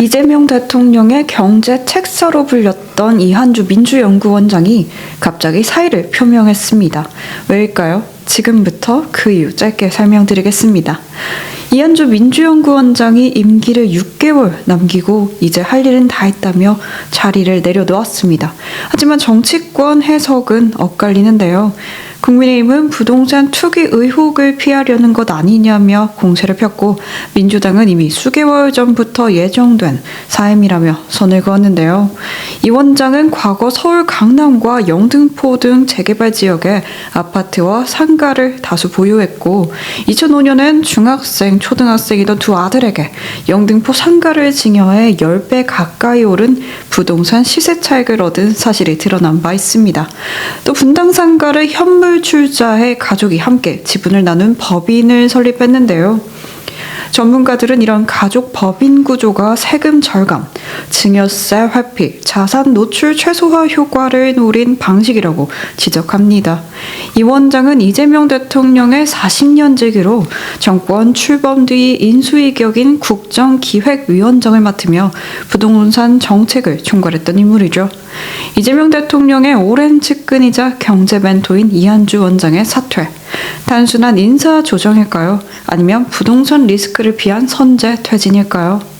이재명 대통령의 경제 책사로 불렸던 이한주 민주연구원장이 갑자기 사의를 표명했습니다. 왜일까요? 지금부터 그 이유 짧게 설명드리겠습니다. 이한주 민주연구원장이 임기를 6개월 남기고 이제 할 일은 다 했다며 자리를 내려놓았습니다. 하지만 정치권 해석은 엇갈리는데요. 국민의힘은 부동산 투기 의혹을 피하려는 것 아니냐며 공세를 폈고 민주당은 이미 수개월 전부터 예정된 사임이라며 선을 그었는데요. 이 원장은 과거 서울 강남과 영등포 등 재개발 지역에 아파트와 상가를 다수 보유했고 2005년엔 중학생, 초등학생이던 두 아들에게 영등포 상가를 증여해 10배 가까이 오른 부동산 시세 차익을 얻은 사실이 드러난 바 있습니다. 또 분당 상가를 현물 출자해 가족이 함께 지분을 나눈 법인을 설립했는데요. 전문가들은 이런 가족 법인 구조가 세금 절감, 증여세 회피, 자산 노출 최소화 효과를 노린 방식이라고 지적합니다. 이 원장은 이재명 대통령의 40년 지기로 정권 출범 뒤 인수위격인 국정기획위원장을 맡으며 부동산 정책을 총괄했던 인물이죠. 이재명 대통령의 오랜 측근이자 경제 멘토인 이한주 원장의 사퇴. 단순한 인사 조정일까요? 아니면 부동산 리스크를 피한 선제 퇴진일까요?